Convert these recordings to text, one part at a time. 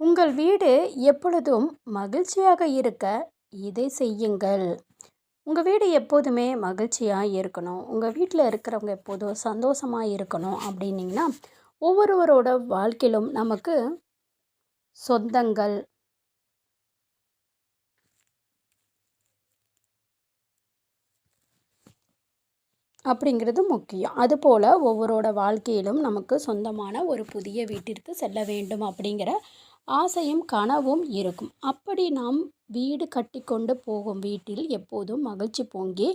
உங்கள் வீடு எப்பொழுதும் மகிழ்ச்சியாக இருக்க இதை செய்யுங்கள். உங்கள் வீடு எப்போதுமே மகிழ்ச்சியாக இருக்கணும். உங்கள் வீட்டில் இருக்கிறவங்க எப்போதும் சந்தோஷமாக இருக்கணும் அப்படின்னிங்கன்னா ஒவ்வொருவரோட வாழ்க்கையிலும் நமக்கு சொந்தங்கள் அப்படிங்கிறது முக்கியம். அதுபோல் ஒவ்வொருவரோட வாழ்க்கையிலும் நமக்கு சொந்தமான ஒரு புதிய வீட்டிற்கு செல்ல வேண்டும் அப்படிங்கிற ஆசையும் கனவும் இருக்கும். அப்படி நாம் வீடு கட்டி கொண்டு போகும் வீட்டில் எப்போதும் மகிழ்ச்சி பொங்கி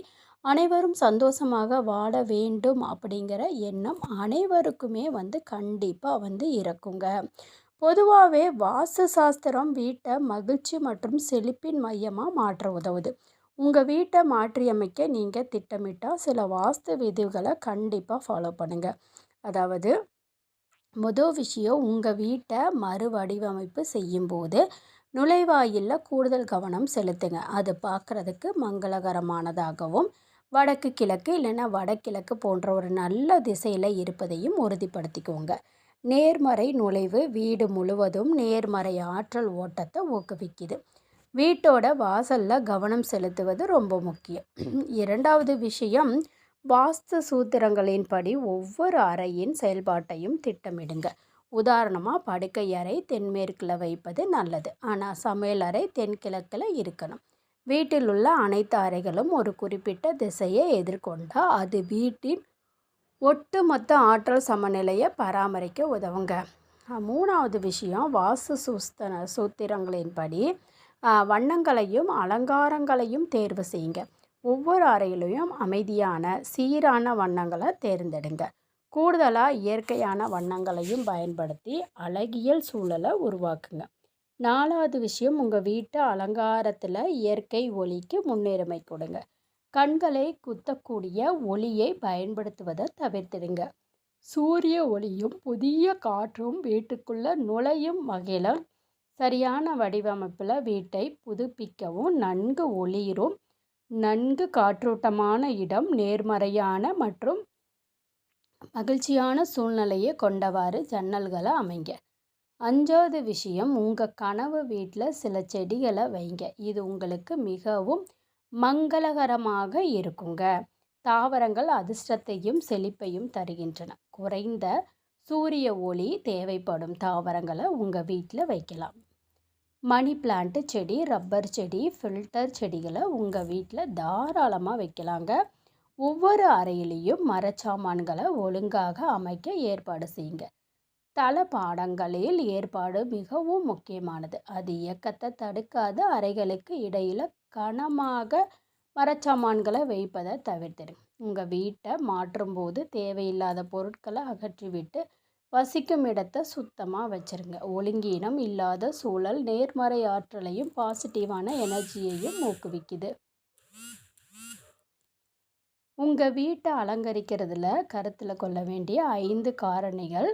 அனைவரும் சந்தோஷமாக வாழ வேண்டும் அப்படிங்கிற எண்ணம் அனைவருக்குமே வந்து கண்டிப்பாக வந்து இருக்குங்க. பொதுவாகவே வாஸ்து சாஸ்திரம் வீட்டை மகிழ்ச்சி மற்றும் செழிப்பின் மையமாக மாற்ற உதவுது. உங்கள் வீட்டை மாற்றியமைக்க நீங்கள் திட்டமிட்டால் சில வாஸ்து விதிகளை கண்டிப்பாக ஃபாலோ பண்ணுங்கள் அதாவது முதல் விஷயம் உங்கள் வீட்டை மறுவடிவமைப்பு செய்யும்போது நுழைவாயிலில் கூடுதல் கவனம் செலுத்துங்க. அது பார்க்குறதுக்கு மங்களகரமானதாகவும் வடக்கு கிழக்கு இல்லைன்னா வடகிழக்கு போன்ற ஒரு நல்ல திசையில் இருப்பதையும் உறுதிப்படுத்திக்கோங்க. நேர்மறை நுழைவு வீடு முழுவதும் நேர்மறை ஆற்றல் ஓட்டத்தை ஊக்குவிக்குது. வீட்டோட வாசலில் கவனம் செலுத்துவது ரொம்ப முக்கியம். இரண்டாவது விஷயம் வாஸ்து சூத்திரங்களின்படி ஒவ்வொரு அறையின் செயல்பாட்டையும் திட்டமிடுங்க. உதாரணமாக படுக்கை அறை தென்மேற்கில் வைப்பது நல்லது. ஆனால் சமையல் அறை தென்கிழக்கில் இருக்கணும். வீட்டில் உள்ள அனைத்து அறைகளும் ஒரு குறிப்பிட்ட திசையை எதிர்கொண்டால் அது வீட்டின் ஒட்டுமொத்த ஆற்றல் சமநிலையை பராமரிக்க உதவுங்க. மூணாவது விஷயம் வாஸ்து சூஸ்தன சூத்திரங்களின்படி வண்ணங்களையும் அலங்காரங்களையும் தேர்வு செய்யுங்க. ஒவ்வொரு அறையிலையும் அமைதியான சீரான வண்ணங்களை தேர்ந்தெடுங்க. கூடுதலாக இயற்கையான வண்ணங்களையும் பயன்படுத்தி அழகியல் சூழலை உருவாக்குங்க. நாலாவது விஷயம் உங்கள் வீட்டு அலங்காரத்தில் இயற்கை ஒளிக்கு முன்னுரிமை கொடுங்க. கண்களை குத்தக்கூடிய ஒளியை பயன்படுத்துவதை தவிர்த்திடுங்க. சூரிய ஒளியும் புதிய காற்றும் வீட்டுக்குள்ளே நுழையும் வகையில் சரியான வடிவமைப்பில் வீட்டை புதுப்பிக்கவும் நன்கு ஒளிரும் நன்கு காற்றோட்டமான இடம் நேர்மறையான மற்றும் மகிழ்ச்சியான சூழ்நிலையை கொண்டவாறு ஜன்னல்களை அமைங்க. அஞ்சாவது விஷயம் உங்கள் கனவு வீட்டில் சில செடிகளை வைங்க. இது உங்களுக்கு மிகவும் மங்களகரமாக இருக்குங்க. தாவரங்கள் அதிர்ஷ்டத்தையும் செழிப்பையும் தருகின்றன. குறைந்த சூரிய ஒளி தேவைப்படும் தாவரங்களை உங்கள் வீட்டில் வைக்கலாம். மணி பிளான்ட்டு செடி ரப்பர் செடி ஃபில்டர் செடிகளை உங்கள் வீட்டில் தாராளமாக வைக்கலாங்க. ஒவ்வொரு அறையிலையும் மரச்சாமான்களை ஒழுங்காக அமைக்க ஏற்பாடு செய்யுங்க. தள பாடங்களில் ஏற்பாடு மிகவும் முக்கியமானது. அது இயக்கத்தை தடுக்காத அறைகளுக்கு இடையில் கனமாக மரச்சாமான்களை வைப்பதை தவிர்த்திடும் உங்கள் வீட்டை மாற்றும்போது தேவையில்லாத பொருட்களை அகற்றிவிட்டு வசிக்கும் இடத்தை சுத்தமாக வச்சுருங்க. ஒழுங்கீனம் இல்லாத சூழல் நேர்மறை ஆற்றலையும் பாசிட்டிவான எனர்ஜியையும் ஊக்குவிக்குது. உங்கள் வீட்டை அலங்கரிக்கிறதுல கருத்தில் கொள்ள வேண்டிய ஐந்து காரணிகள்.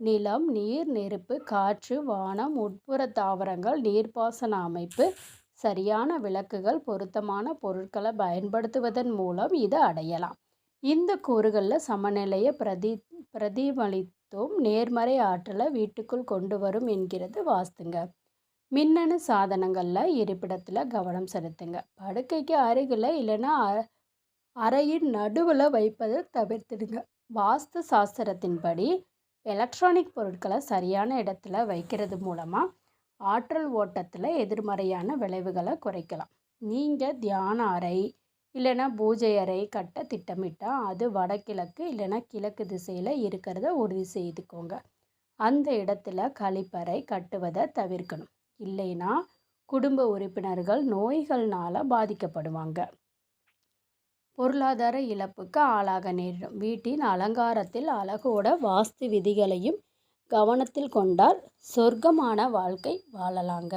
நிலம் நீர் நெருப்பு காற்று வானம் உட்புற தாவரங்கள் நீர்ப்பாசன அமைப்பு. சரியான விளக்குகள் பொருத்தமான பொருட்களை பயன்படுத்துவதன் மூலம் இதை அடையலாம். இந்த கூறுகளில் சமநிலையை பிரதி பிரதிபலித்தும் நேர்மறை ஆற்றலை வீட்டுக்குள் கொண்டு வரும் என்கிறது வாஸ்துங்க. மின்னணு சாதனங்களில் இருப்பிடத்தில் கவனம் செலுத்துங்க. படுக்கைக்கு அருகில் இல்லைன்னா அறையின் நடுவில் வைப்பதை தவிர்த்துடுங்க. வாஸ்து சாஸ்திரத்தின்படி எலக்ட்ரானிக் பொருட்களை சரியான இடத்துல வைக்கிறது மூலமாக ஆற்றல் ஓட்டத்தில் எதிர்மறையான விளைவுகளை குறைக்கலாம். நீங்கள் தியான அறை இல்லைன்னா பூஜை அறை கட்ட திட்டமிட்டால் அது வடகிழக்கு இல்லைன்னா கிழக்கு திசையில் இருக்கிறத உறுதி செய்துக்கோங்க. அந்த இடத்துல கழிப்பறை கட்டுவதை தவிர்க்கணும். இல்லைன்னா குடும்ப உறுப்பினர்கள் நோய்கள்னால் பாதிக்கப்படுவாங்க. பொருளாதார இழப்புக்கு ஆளாக நேரிடும். வீட்டின் அலங்காரத்தில் அழகோட வாஸ்து விதிகளையும் கவனத்தில் கொண்டால் சொர்க்கமான வாழ்க்கை வாழலாங்க.